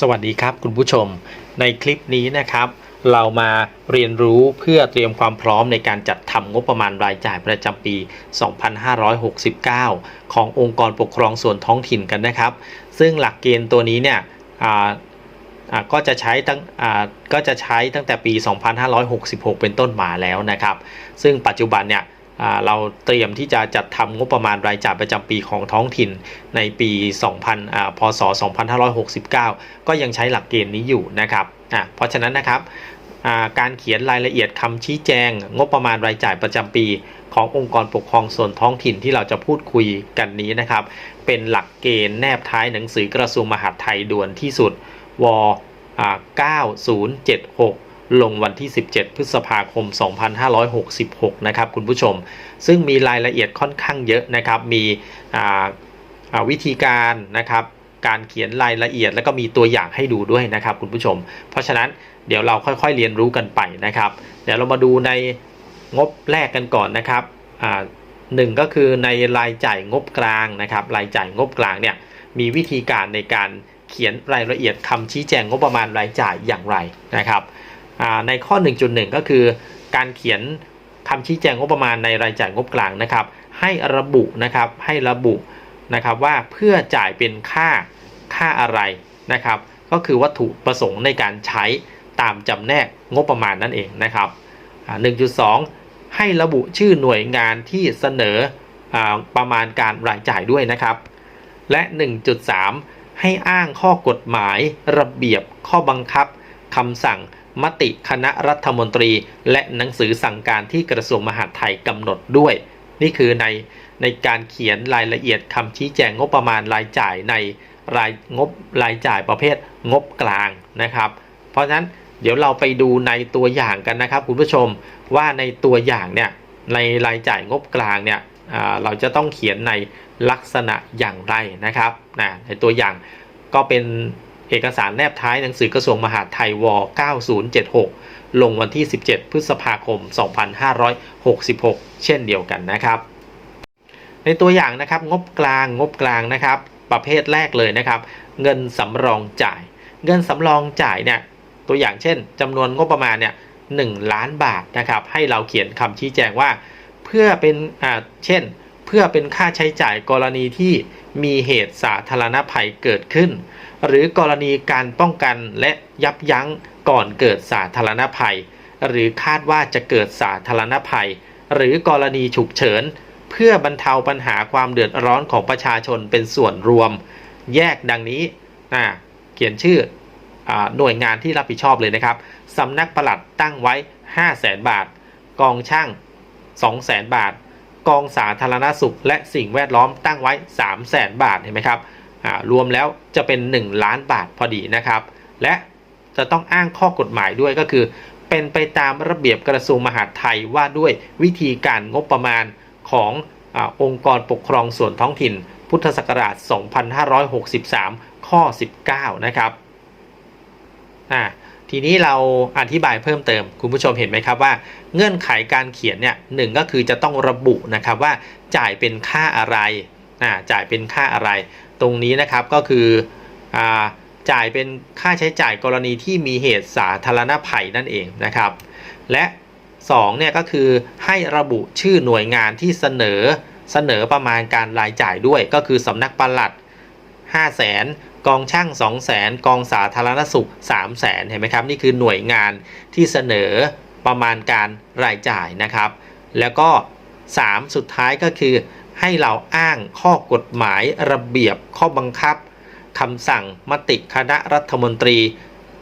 สวัสดีครับคุณผู้ชม ในคลิปนี้นะครับ เรามาเรียนรู้เพื่อเตรียมความพร้อมในการจัดทำงบประมาณรายจ่ายประจำปี 2569 ขององค์กรปกครองส่วนท้องถิ่นกันนะครับ ซึ่งหลักเกณฑ์ตัวนี้เนี่ยอ่าก็จะใช้ตั้งอ่าก็จะใช้ตั้งแต่ปี 2566 เป็นต้นมาแล้วนะครับ ซึ่งปัจจุบันเนี่ย เราเตรียมที่จะจัดทำงบประมาณรายจ่ายประจำปีของท้องถิ่นในปี 2000พศ 2569 ก็ยังใช้หลักเกณฑ์นี้อยู่นะครับเพราะฉะนั้นนะครับการเขียนรายละเอียดคำชี้แจง งบประมาณรายจ่ายประจำปี ขององค์กรปกครองส่วนท้องถิ่นที่เราจะพูดคุยกันนี้นะครับ เป็นหลักเกณฑ์แนบท้ายหนังสือกระทรวงมหาดไทยด่วนที่สุดว 9076 ลงวันที่ 17 พฤษภาคม 2566 นะครับคุณผู้ชม ซึ่งมีรายละเอียดค่อนข้างเยอะนะครับ มีวิธีการนะครับ การเขียนรายละเอียด แล้วก็มีตัวอย่างให้ดูด้วยนะครับคุณผู้ชม เพราะฉะนั้นเดี๋ยวเราค่อยๆเรียนรู้กันไปนะครับ เดี๋ยวเรามาดูในงบแรกกันก่อนนะครับหนึ่งก็คือในรายจ่ายงบกลางนะครับ รายจ่ายงบกลางเนี่ยมีวิธีการในการเขียนรายละเอียดคำชี้แจงงบประมาณรายจ่ายอย่างไรนะครับ ในข้อ 1.1 ก็คือ การเขียนคำชี้แจงงบประมาณในรายจ่ายงบกลางนะครับ ให้ระบุนะครับให้ระบุนะครับว่าเพื่อจ่ายเป็นค่าค่าอะไรนะครับ ก็คือวัตถุประสงค์ในการใช้ตามจำแนกงบประมาณนั่นเองนะครับอ่า1.2 ให้ระบุชื่อหน่วยงานที่เสนออประมาณการรายจ่ายด้วยนะครับ และ 1.3 ให้อ้างข้อกฎหมายระเบียบข้อบังคับคำสั่ง มติคณะรัฐมนตรี และหนังสือสั่งการที่กระทรวงมหาดไทยกำหนดด้วย นี่คือในในการเขียนรายละเอียดคำชี้แจงงบประมาณรายจ่ายในรายงบรายจ่ายประเภทงบกลางนะครับ เพราะฉะนั้นเดี๋ยวเราไปดูในตัวอย่างกันนะครับคุณผู้ชมว่าในตัวอย่างเนี่ยในรายจ่ายงบกลางเนี่ยเราจะต้องเขียนในลักษณะอย่างไรนะครับนะในตัวอย่างก็เป็น เอกสารแนบท้ายหนังสือกระทรวงมหาดไทยว9076 ลงวันที่ 17 พฤษภาคม 2566 เช่นเดียวกันนะครับ ในตัวอย่างนะครับงบกลางงบกลางนะครับ ประเภทแรกเลยนะครับ เงินสำรองจ่าย เงินสำรองจ่ายเนี่ยตัวอย่างเช่นจำนวนงบประมาณเนี่ยหล้านบาทนะครับ ให้เราเขียนคำชี้แจงว่า เพื่อเป็นอ่าเช่น เพื่อเป็นค่าใช้จ่ายกรณีที่มีเหตุสาธารณภัยเกิดขึ้น หรือกรณีการป้องกันและยับยั้งก่อนเกิดสาธารณภัย หรือคาดว่าจะเกิดสาธารณภัย หรือกรณีฉุกเฉิน เพื่อบรรเทาปัญหาความเดือดร้อนของประชาชนเป็นส่วนรวม แยกดังนี้อ่าเขียนชื่ออหน่วยงานที่รับผิดชอบเลยนะครับสำนักปลัดตั้งไว้ 5 0 0แสนบาท กองช่าง 2 0 0แสนบาท กองสาธารณสุข และสิ่งแวดล้อมตั้งไว้ 3 0 0แสนบาทเห็นไหมครับ รวมแล้วจะเป็น 1 ล้านบาทพอดีนะครับ และจะต้องอ้างข้อกฎหมายด้วยก็คือ เป็นไปตามระเบียบกระทรวงมหาดไทยว่าด้วยวิธีการงบประมาณของอองค์กรปกครองส่วนท้องถิ่น พุทธศักราช 2563 ข้อ 19 นะครับอ่าทีนี้เราอธิบายเพิ่มเติมคุณผู้ชมเห็นไหมครับว่า เงื่อนไขการเขียนเนี่ยหนึ่งก็คือจะต้องระบุนะครับว่าจ่ายเป็นค่าอะไร อ่าจ่ายเป็นค่าอะไร ตรงนี้นะครับก็คืออจ่ายเป็นค่าใช้จ่ายกรณีที่มีเหตุสาธารณภัยนั่นเองนะครับ และ2เนี่ยก็คือให้ระบุชื่อหน่วยงานที่เสนอเสนอประมาณการรายจ่ายด้วย ก็คือสำนักปลัด 5 0 0แสนกองช่าง 2 0 0แสนกองสาธารณสุข 3 0 0แสนเห็นไหมครับ นี่คือหน่วยงานที่เสนอประมาณการรายจ่ายนะครับ แล้วก็ 3 สุดท้ายก็คือ ให้เราอ้างข้อกฎหมายระเบียบข้อบังคับคำสั่งมติคณะรัฐมนตรี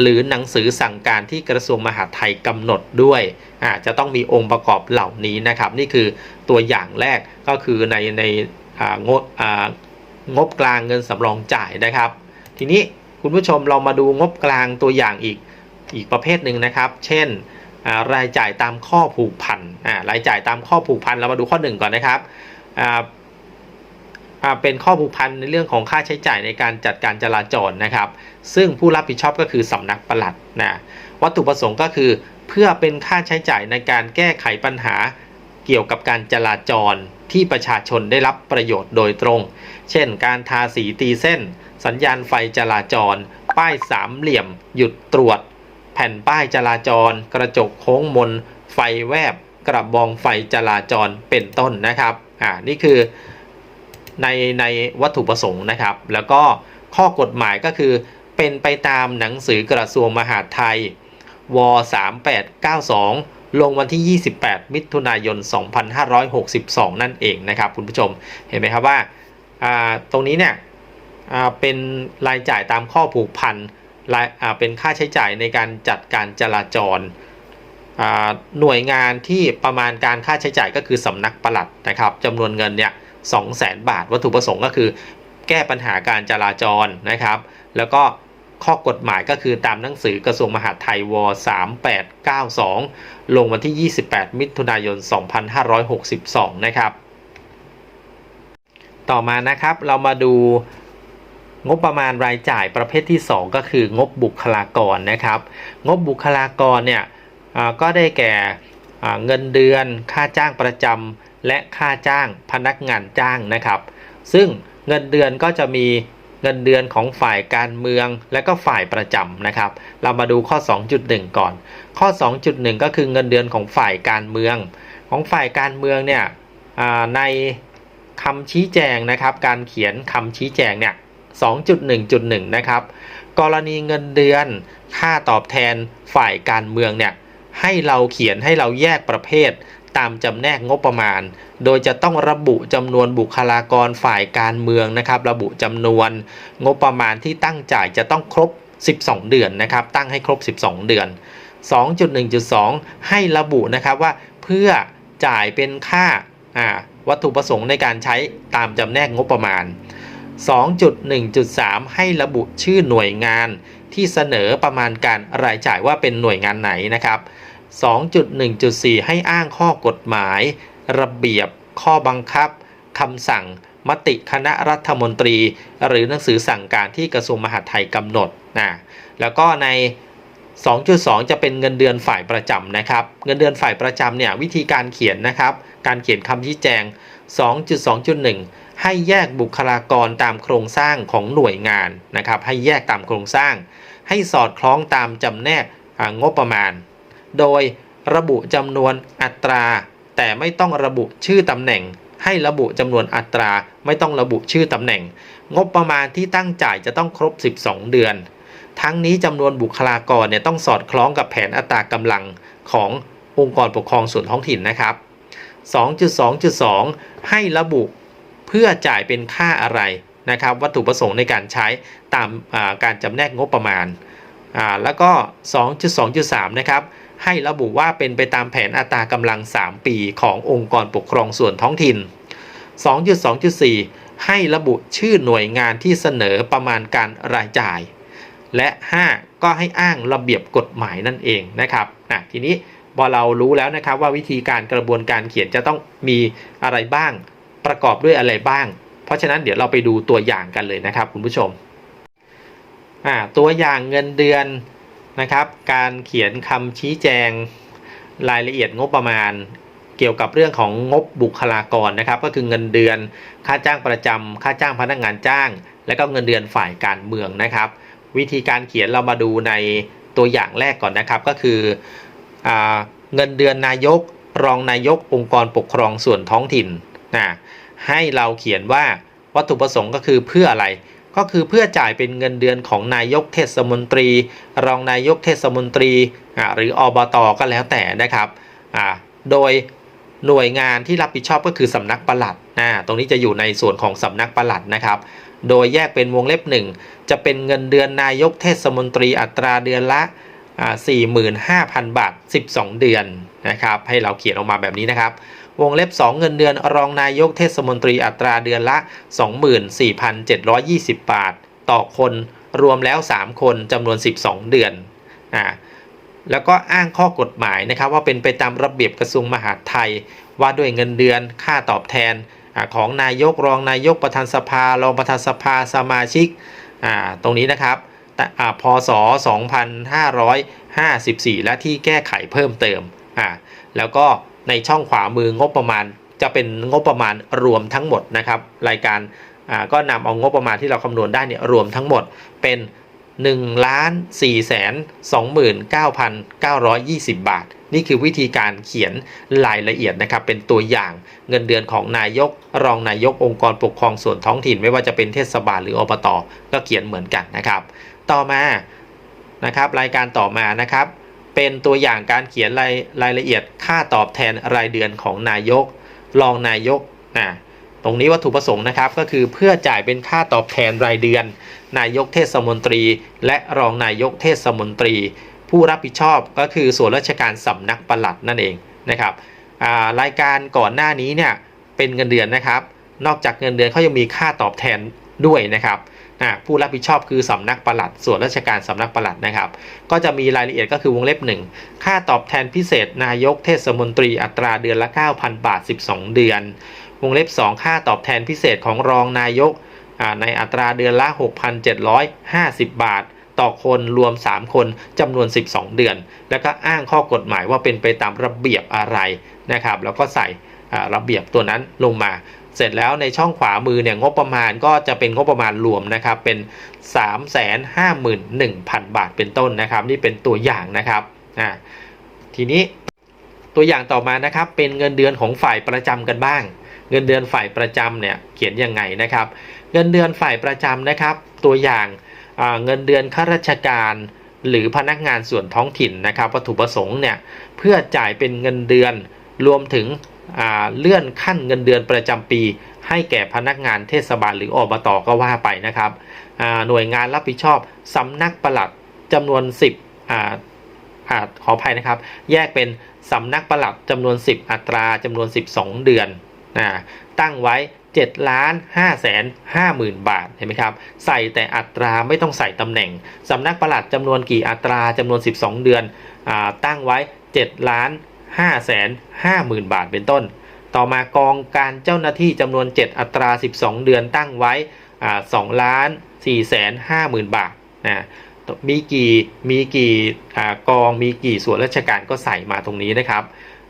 หรือหนังสือสั่งการที่กระทรวงมหาดไทยกำหนดด้วยอาจะต้องมีองค์ประกอบเหล่านี้นะครับ นี่คือตัวอย่างแรกก็คือในในงบงบกลางเงินสำรองจ่ายนะครับ ทีนี้คุณผู้ชมเรามาดูงบกลางตัวอย่างอีกอีกประเภทหนึ่งนะครับ เช่นรายจ่ายตามข้อผูกพันรายจ่ายตามข้อผูกพันเรามาดูข้อหนึ่งก่อนนะครับ เป็นข้อผูกพันในเรื่องของค่าใช้จ่ายในการจัดการจราจรนะครับ ซึ่งผู้รับผิดชอบก็คือสำนักปลัดนะวัตถุประสงค์ก็คือเพื่อเป็นค่าใช้จ่ายในการแก้ไขปัญหาเกี่ยวกับการจราจรที่ประชาชนได้รับประโยชน์โดยตรง เช่น การทาสีตีเส้น สัญญาณไฟจราจร ป้ายสามเหลี่ยม หยุดตรวจ แผ่นป้ายจราจร กระจกโค้งมน ไฟแวบ กระบองไฟจราจรเป็นต้นนะครับ อ่านี่คือในในวัตถุประสงค์นะครับ แล้วก็ข้อกฎหมายก็คือเป็นไปตามหนังสือกระทรวงมหาดไทย ว 3892 ลงวันที่ 28 มิถุนายน 2562 นั่นเองนะครับคุณผู้ชม เห็นไหมครับว่าอ่าตรงนี้เนี่ยอ่าเป็นรายจ่ายตามข้อผูกพันรายอ่าเป็นค่าใช้จ่ายในการจัดการจราจร หน่วยงานที่ประมาณการค่าใช้จ่ายก็คือสำนักปลัดนะครับจำนวนเงินเนี่ย200,000บาท วัตถุประสงค์ก็คือ แก้ปัญหาการจราจรนะครับ แล้วก็ข้อกฎหมายก็คือตามหนังสือกระทรวงมหาดไทยว3892 ลงวันที่ 28 มิถุนายน 2562 นะครับ ต่อมานะครับเรามาดูงบประมาณรายจ่ายประเภทที่ 2 ก็คืองบบุคลากรนะครับ งบบุคลากรเนี่ย ก็ได้แก่เงินเดือน ค่าจ้างประจำและค่าจ้างพนักงานจ้างนะครับ ซึ่งเงินเดือนก็จะมีเงินเดือนของฝ่ายการเมืองและก็ฝ่ายประจำนะครับ เรามาดูข้อ 2.1 ก่อน ข้อ 2.1 ก็คือเงินเดือนของฝ่ายการเมือง ของฝ่ายการเมืองเนี่ยในคำชี้แจงนะครับ การเขียนคำชี้แจงเนี่ย 2.1.1 นะครับ กรณีเงินเดือนค่าตอบแทนฝ่ายการเมืองเนี่ย ให้เราเขียนให้เราแยกประเภท ตามจำแนกงบประมาณ โดยจะต้องระบุจำนวนบุคลากรฝ่ายการเมืองนะครับ ระบุจำนวนงบประมาณที่ตั้งจ่ายจะต้องครบ 12 เดือนนะครับ ตั้งให้ครบ 12 เดือน 2.1.2 ให้ระบุนะครับว่าเพื่อจ่ายเป็นค่าาวัตถุประสงค์ในการใช้ตามจำแนกงบประมาณ 2.1.3 ให้ระบุชื่อหน่วยงานที่เสนอประมาณการรายจ่ายว่าเป็นหน่วยงานไหนนะครับ 2.1.4 ให้อ้างข้อกฎหมาย ระเบียบ ข้อบังคับคำสั่ง มติคณะรัฐมนตรี หรือหนังสือสั่งการที่กระทรวงมหาดไทยกำหนดนะแล้วก็ใน 2.2 จะเป็นเงินเดือนฝ่ายประจำนะครับ เงินเดือนฝ่ายประจำเนี่ยวิธีการเขียนนะครับ การเขียนคำชี้แจง 2.2.1 ให้แยกบุคลากรตามโครงสร้างของหน่วยงานนะครับ ให้แยกตามโครงสร้าง ให้สอดคล้องตามจำแนกงบประมาณ โดยระบุจำนวนอัตรา แต่ไม่ต้องระบุชื่อตำแหน่ง ให้ระบุจำนวนอัตรา ไม่ต้องระบุชื่อตำแหน่ง งบประมาณที่ตั้งจ่ายจะต้องครบ 12 เดือน ทั้งนี้จำนวนบุคลากรเนี่ยต้องสอดคล้องกับแผนอัตรากำลังขององค์กรปกครองส่วนท้องถิ่นนะครับ 2.2.2 ให้ระบุเพื่อจ่ายเป็นค่าอะไรนะครับ วัตถุประสงค์ในการใช้ตามาการจำแนกงบประมาณ แล้วก็ 2.2.3 นะครับ ให้ระบุว่าเป็นไปตามแผนอัตรากำลัง 3 ปีขององค์กรปกครองส่วนท้องถิ่น 2.2.4 ให้ระบุชื่อหน่วยงานที่เสนอประมาณการรายจ่าย และ 5 ก็ให้อ้างระเบียบกฎหมายนั่นเองนะครับอะทีนี้พอเรารู้แล้วนะครับว่าวิธีการกระบวนการเขียนจะต้องมีอะไรบ้าง ประกอบด้วยอะไรบ้าง เพราะฉะนั้นเดี๋ยวเราไปดูตัวอย่างกันเลยนะครับคุณผู้ชมตัวอย่างเงินเดือน นะครับ การเขียนคำชี้แจงรายละเอียดงบประมาณ เกี่ยวกับเรื่องของงบบุคลากรนะครับ ก็คือเงินเดือน ค่าจ้างประจำค่าจ้างพนักงานจ้าง และก็เงินเดือนฝ่ายการเมืองนะครับ วิธีการเขียนเรามาดูในตัวอย่างแรกก่อนนะครับ ก็คืออเงินเดือนนายก รองนายกองค์กรปกครองส่วนท้องถิ่นนะให้เราเขียนว่าวัตถุประสงค์ก็คือเพื่ออะไร ก็คือเพื่อจ่ายเป็นเงินเดือนของนายกเทศมนตรี รองนายกเทศมนตรีหรืออบตก็แล้วแต่นะครับโดยหน่วยงานที่รับผิดชอบก็คือสำนักปลัดอ่าตรงนี้จะอยู่ในส่วนของสำนักปลัดนะครับ โดยแยกเป็นวงเล็บหนึ่งจะเป็นเงินเดือนนายกเทศมนตรีอัตราเดือนละ 45,000 บาท 12 เดือนนะครับ ให้เราเขียนออกมาแบบนี้นะครับ วงเล็บ 2 เงินเดือนรองนายกเทศมนตรีอัตราเดือนละ 24,720 บาท ต่อคนรวมแล้ว 3 คนจำนวน 12 เดือนอ่าแล้วก็อ้างข้อกฎหมายนะครับว่าเป็นไปตามระเบียบกระทรวงมหาดไทย ว่าด้วยเงินเดือนค่าตอบแทนอของนายกรองนายกประธานสภารองประธานสภาสมาชิกอ่าตรงนี้นะครับแต่อ่าพศ 2554 และที่แก้ไขเพิ่มเติมอ่าแล้วก็ ในช่องขวามืองบประมาณจะเป็นงบประมาณรวมทั้งหมดนะครับ รายการก็นำเอางบประมาณที่เราคำนวณได้เนี่ยรวมทั้งหมดเป็น1ล้าน4แสน29,920 บาท นี่คือวิธีการเขียนรายละเอียดนะครับ เป็นตัวอย่างเงินเดือนของนายก รองนายกองค์กรปกครองส่วนท้องถิ่น ไม่ว่าจะเป็นเทศบาลหรืออบตก็เขียนเหมือนกันนะครับ ต่อมานะครับ รายการต่อมานะครับ เป็นตัวอย่างการเขียนรายรายละเอียดค่าตอบแทนรายเดือนของนายก รองนายกนะตรงนี้วัตถุประสงค์นะครับก็คือเพื่อจ่ายเป็นค่าตอบแทนรายเดือน นายกเทศมนตรี และรองนายกเทศมนตรี ผู้รับผิดชอบก็คือส่วนราชการสำนักปลัดนั่นเองนะครับารายการก่อนหน้านี้เนี่ยเป็นเงินเดือนนะครับ นอกจากเงินเดือนเขายังมีค่าตอบแทนด้วยนะครับ อ่าผู้รับผิดชอบคือสำนักปลัด ส่วนราชการสำนักปลัดนะครับ ก็จะมีรายละเอียดก็คือวงเล็บ 1 ค่าตอบแทนพิเศษ นายกเทศมนตรีอัตราเดือนละ 9,000 บาท 12 เดือน วงเล็บ 2 ค่าตอบแทนพิเศษของรองนายกในอัตราเดือนละ 6,750 บาท ต่อคนรวม 3 คนจำนวน 12 เดือน แล้วก็อ้างข้อกฎหมายว่าเป็นไปตามระเบียบอะไรนะครับ แล้วก็ใส่ ระเบียบตัวนั้นลงมา เสร็จแล้วในช่องขวามือเนี่ยงบประมาณก็จะเป็นงบประมาณรวมนะครับเป็น 351,000 บาทเป็นต้นนะครับ นี่เป็นตัวอย่างนะครับอ่าทีนี้ตัวอย่างต่อมานะครับเป็นเงินเดือนของฝ่ายประจำกันบ้าง เงินเดือนฝ่ายประจำเนี่ยเขียนยังไงนะครับ เงินเดือนฝ่ายประจำนะครับ ตัวอย่างเงินเดือนข้าราชการหรือพนักงานส่วนท้องถิ่นนะครับวัตถุประสงค์เนี่ยเพื่อจ่ายเป็นเงินเดือนรวมถึง เลื่อนขั้นเงินเดือนประจำปี ให้แก่พนักงานเทศบาลหรืออบตก็ว่าไปนะครับหน่วยงานรับผิดชอบสำนักปลัดจำนวน 10อ่าอาขออภัยนะครับ แยกเป็นสำนักปลัดจำนวน 10 อัตราจำนวน 12 เดือนอ่าตั้งไว้7ล้าน5แสน5หมื่นบาทเห็นไหมครับ ใส่แต่อัตราไม่ต้องใส่ตำแหน่งสำนักปลัดจำนวนกี่อัตราจำนวน 12 เดือนอตั้งไว้7ล้าน 5แสน5หมื่นบาทเป็นต้น ต่อมากองการเจ้าหน้าที่จำนวน 7 อัตรา 12 เดือนตั้งไว้2ล้าน4แสน5หมื่นบาทนะมีกี่มีกี่อกองมีกี่ส่วนราชการก็ใส่มาตรงนี้นะครับ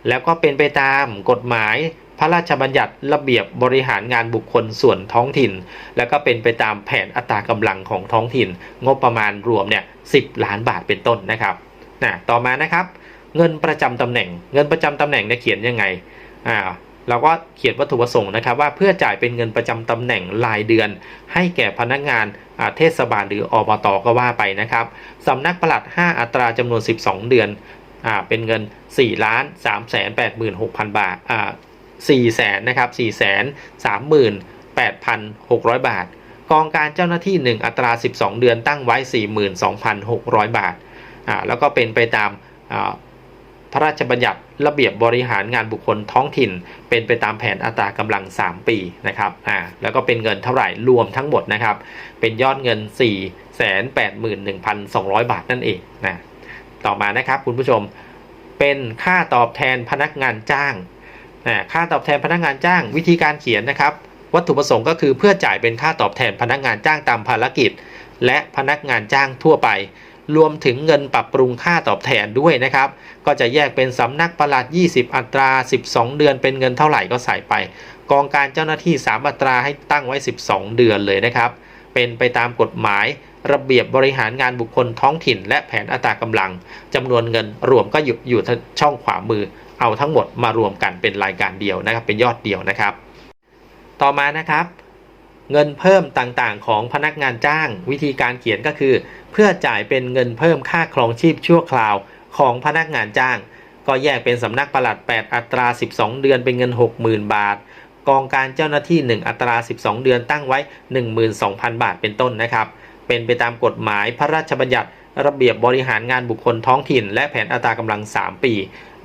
แล้วก็เป็นไปตามกฎหมายพระราชบัญญัติระเบียบบริหารงานบุคคลส่วนท้องถิ่น แล้วก็เป็นไปตามแผนอัตรากำลังของท้องถิ่น งบประมาณรวมเนี่ย10ล้านบาทเป็นต้นนะครับนะต่อมานะครับ เงินประจำตำแหน่ง เงินประจำตำแหน่งเนี่ยเขียนยังไงอ่าเราก็เขียนวัตถุประสงค์นะครับว่าเพื่อจ่ายเป็นเงินประจำตำแหน่งรายเดือน ให้แก่พนักงานเทศบาลหรืออบตก็ว่าไปนะครับสำนักปลัด 5 อัตราจำนวน 12 เดือนอ่าเป็นเงิน4ล้าน3แสน8 6 0 0 0 บาทอ่า4แสนนะครับ4แสน38,600 บาท กองการเจ้าหน้าที่ 1 อัตรา 12 เดือนตั้งไว้ 42,600 บาทอ่าแล้วก็เป็นไปตามอ่า พระราชบัญญัติระเบียบบริหารงานบุคคลท้องถิ่น เป็นไปตามแผนอัตรากำลัง 3 ปีนะครับอ่าแล้วก็เป็นเงินเท่าไหร่รวมทั้งหมดนะครับ เป็นยอดเงิน 481,200 บาทนั่นเองนะต่อมานะครับคุณผู้ชมเป็นค่าตอบแทนพนักงานจ้างอ่าค่าตอบแทนพนักงานจ้าง วิธีการเขียนนะครับ วัตถุประสงค์ก็คือเพื่อจ่ายเป็นค่าตอบแทนพนักงานจ้างตามภารกิจ และพนักงานจ้างทั่วไป รวมถึงเงินปรับปรุงค่าตอบแทนด้วยนะครับ ก็จะแยกเป็นสำนักประหลัด 20 อัตรา 12 เดือนเป็นเงินเท่าไหร่ก็ใส่ไป กองการเจ้าหน้าที่ 3 อัตราให้ตั้งไว้ 12 เดือนเลยนะครับ เป็นไปตามกฎหมาย ระเบียบบริหารงานบุคคลท้องถิ่น และแผนอัตรากำลังจำนวนเงินรวมก็อยู่อยู่ช่องขวามือ เอาทั้งหมดมารวมกันเป็นรายการเดียวนะครับ เป็นยอดเดียวนะครับ ต่อมานะครับเงินเพิ่มต่างๆ ของพนักงานจ้าง วิธีการเขียนก็คือ พื่อจ่ายเป็นเงินเพิ่มค่าครองชีพชั่วคราวของพนักงานจ้าง ก็แยกเป็นสำนักปลัด 8 อัตรา 12 เดือนเป็นเงิน 60,000 บาท กองการเจ้าหน้าที่ 1 อัตรา 12 เดือนตั้งไว้ 12,000 บาทเป็นต้นนะครับ เป็นไปตามกฎหมายพระราชบัญญัติ ระเบียบบริหารงานบุคคลท้องถิ่น และแผนอัตรากำลัง 3 ปี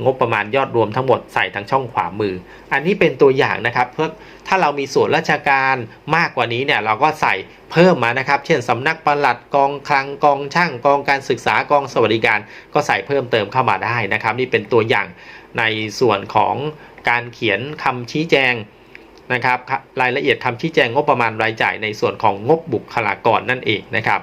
งบประมาณยอดรวมทั้งหมดใส่ทางช่องขวามือ อันนี้เป็นตัวอย่างนะครับเพื่อถ้าเรามีส่วนราชการมากกว่านี้เนี่ยเราก็ใส่เพิ่มมานะครับ เช่นสำนักปลัดกองคลังกองช่างกองการศึกษากองสวัสดิการ ก็ใส่เพิ่มเติมเข้ามาได้นะครับ นี่เป็นตัวอย่างในส่วนของการเขียนคำชี้แจงนะครับรายละเอียดคำชี้แจงงบประมาณรายจ่ายในส่วนของงบบุคลากรนั่นเองนะครับ